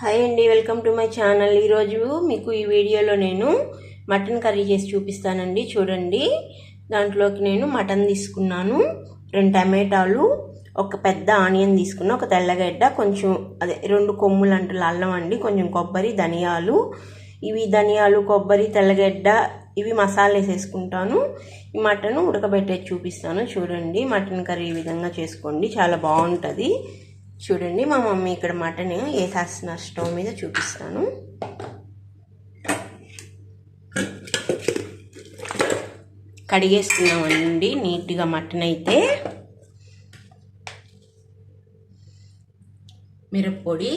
Hi అండి welcome to my channel ఈరోజు మీకు ఈ వీడియోలో నేను మటన్ కర్రీ చేసి చూపిస్తానండి చూడండి. దాంట్లోకి నేను మటన్ తీసుకున్నాను రెండు టమాటాలు ఒక పెద్ద ఆనియన్ తీసుకున్నా ఒక తెల్లగడ్డ కొంచెం అదే రెండు కొమ్ములు అంటున్న అల్లం అండి కొంచెం కొబ్బరి ధనియాలు. ఇవి ధనియాలు కొబ్బరి తెల్లగడ్డ ఇవి మసాలా వేసేసుకుంటాను. ఈ మటన్ ఉడకబెట్టేది చూపిస్తాను చూడండి. మటన్ కర్రీ ఈ విధంగా చేసుకోండి చాలా బాగుంటుంది. చూడండి మా మమ్మీ ఇక్కడ మటన్ వేసేస్తున్నారు స్టవ్ మీద చూపిస్తాను. కడిగేస్తున్నామండి నీట్గా మటన్ అయితే. మిరప్పొడి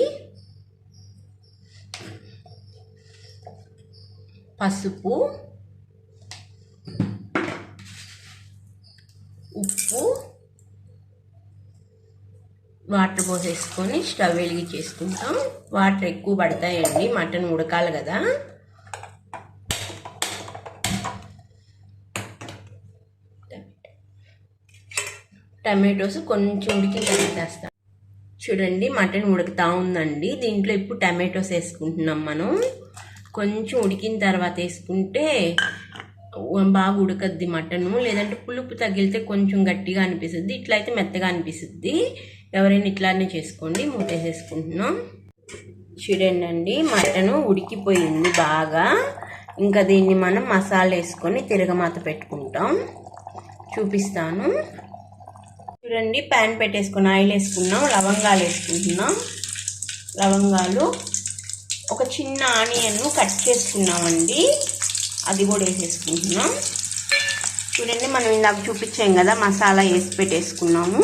పసుపు వాటర్ పోసేసుకొని స్టవ్ వెలిగించేసుకుంటాం. వాటర్ ఎక్కువ పడతాయండి మటన్ ఉడకాలి కదా. టమాటోస్ కొంచెం ఉడికి వేస్తాం. చూడండి మటన్ ఉడుకుతా ఉందండి. దీంట్లో ఇప్పుడు టమాటోస్ వేసుకుంటున్నాం మనం. కొంచెం ఉడికిన తర్వాత వేసుకుంటే బాగా ఉడకద్ది మటను. లేదంటే పులుపు తగిలితే కొంచెం గట్టిగా అనిపిస్తుంది. ఇట్లయితే మెత్తగా అనిపిస్తుంది. ఎవరైనా ఇట్లానే చేసుకోండి మూతేసేసుకుంటున్నాం. చూడండి అండి మటను ఉడికిపోయింది బాగా. ఇంకా దీన్ని మనం మసాలా వేసుకొని తిరగమాత పెట్టుకుంటాం. చూపిస్తాను. చూడండి ప్యాన్ పెట్టేసుకుని ఆయిల్ వేసుకున్నాం లవంగాలు వేసుకుంటున్నాం. లవంగాలు ఒక చిన్న ఆనియన్ కట్ చేసుకున్నామండి. అది కూడా వేసేసుకుంటున్నాం. చూడండి మనం ఇందాక చూపించాం కదా మసాలా వేసి పెట్టేసుకున్నాము.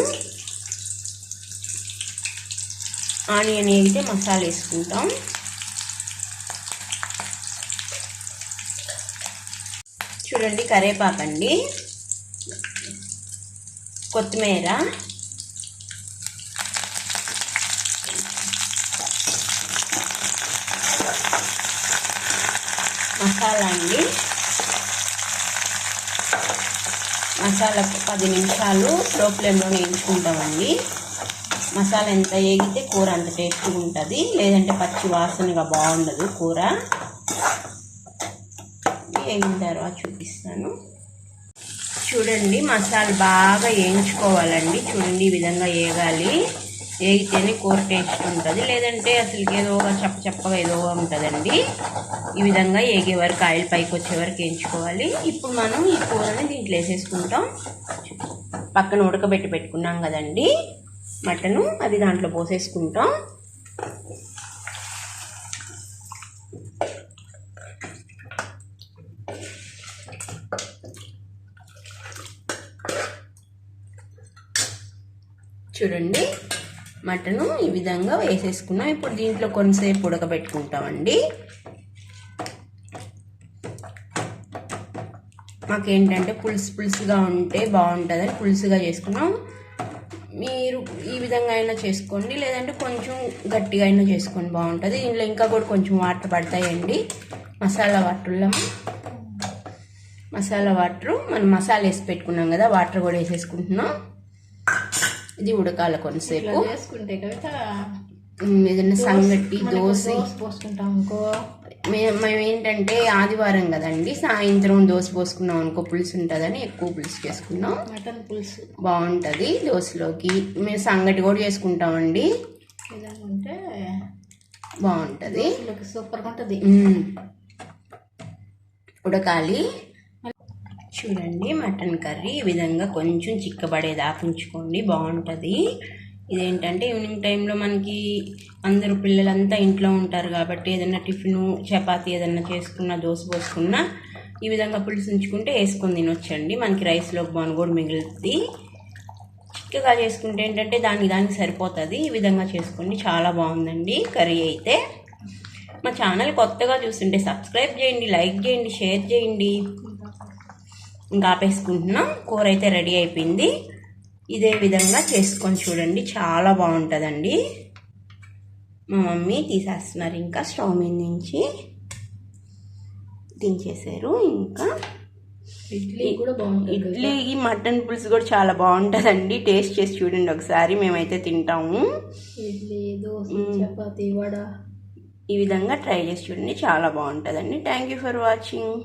ఆనియన్ వేగితే మసాలా వేసుకుంటాం. చూడండి కరేపాకండి కొత్తిమీర. మసాలా అండి. మసాలా పది నిమిషాలు లో ఫ్లేమ్లో వేయించుకుంటామండి. మసాలా ఎంత వేగితే కూర అంత టేస్ట్గా ఉంటుంది. లేదంటే పచ్చి వాసనగా బాగుండదు కూర. వేగిన తర్వాత చూపిస్తాను. చూడండి మసాలా బాగా వేయించుకోవాలండి చూడండి ఈ విధంగా వేగాలి వేగితేనే కూర టేస్ట్ ఉంటుంది. లేదంటే అసలు ఏదో చప్ప చప్పగా ఏదో ఉంటుందండి. ఈ విధంగా వేగే వరకు ఆయిల్ పైకి వచ్చే వరకు వేయించుకోవాలి ఇప్పుడు మనం ఈ కూరని దీంట్లో వేసేసుకుంటాం. పక్కన ఉడకబెట్టి పెట్టుకున్నాం కదండి. మటను అది దాంట్లో పోసేసుకుంటాం. చూడండి మటను ఈ విధంగా వేసేసుకున్నాం. ఇప్పుడు దీంట్లో కొంతసేపు ఉడకబెట్టుకుంటామండి. మాకేంటంటే పులుసు పులుసుగా ఉంటే బాగుంటుందని పులుసుగా చేసుకున్నాం. మీరు ఈ విధంగా అయినా చేసుకోండి. లేదంటే కొంచెం గట్టిగా అయినా చేసుకోండి. బాగుంటుంది. దీంట్లో ఇంకా కూడా కొంచెం వాటర్ పడతాయండి. మసాలా వాటర్లో మసాలా వాటర్ మనం మసాలా వేసి పెట్టుకున్నాం కదా వాటర్ కూడా వేసేసుకుంటున్నాం. ఇది ఉడకాల కొంతసేపు. చేసుకుంటే కవిత ఏదైనా సంగటి దోశ పోసుకుంటాం అనుకో. మేము ఏంటంటే ఆదివారం కదండి సాయంత్రం దోశ పోసుకున్నాం అనుకో పులుసు ఉంటుందని ఎక్కువ పులుసు చేసుకున్నాం. మటన్ పులుసు. బాగుంటుంది దోశలోకి. మేము సంగటి కూడా చేసుకుంటామండి. ఉంటే బాగుంటుంది సూపర్గా ఉంటుంది. ఉడకాలి. చూడండి మటన్ కర్రీ ఈ విధంగా కొంచెం చిక్కబడేదాకా ఉంచుకోండి బాగుంటుంది. ఇదేంటంటే ఈవినింగ్ టైంలో మనకి అందరూ పిల్లలంతా ఇంట్లో ఉంటారు కాబట్టి ఏదైనా టిఫిన్ చపాతి ఏదైనా చేసుకున్నా దోశ పోసుకున్నా ఈ విధంగా పులుసు ఉంచుకుంటే వేసుకొని తినొచ్చండి. మనకి రైస్లో బాను కూడా మిగులుతుంది చిక్కగా చేసుకుంటే ఏంటంటే దానికి దానికి సరిపోతుంది. ఈ విధంగా చేసుకోండి చాలా బాగుందండి కర్రీ అయితే. మా ఛానల్ కొత్తగా చూస్తుంటే సబ్స్క్రైబ్ చేయండి లైక్ చేయండి షేర్ చేయండి. ఇంకా ఆపేసుకుంటున్నాం. కూర అయితే రెడీ అయిపోయింది. ఇదే విధంగా చేసుకొని చూడండి. చాలా బాగుంటుందండి. మా మమ్మీ తీసేస్తున్నారు ఇంకా స్టవ్ మీద నుంచి. దించేశారు ఇంకా. ఇడ్లీ కూడా బాగుంటుంది. ఇడ్లీ ఈ మటన్ పులుసు కూడా చాలా బాగుంటుందండి. టేస్ట్ చేసి చూడండి ఒకసారి మేమైతే తింటాము. ఇడ్లీ దోశ చపాతి వడ. ఈ విధంగా ట్రై చేసి చూడండి. చాలా బాగుంటుందండి. Thank you for watching.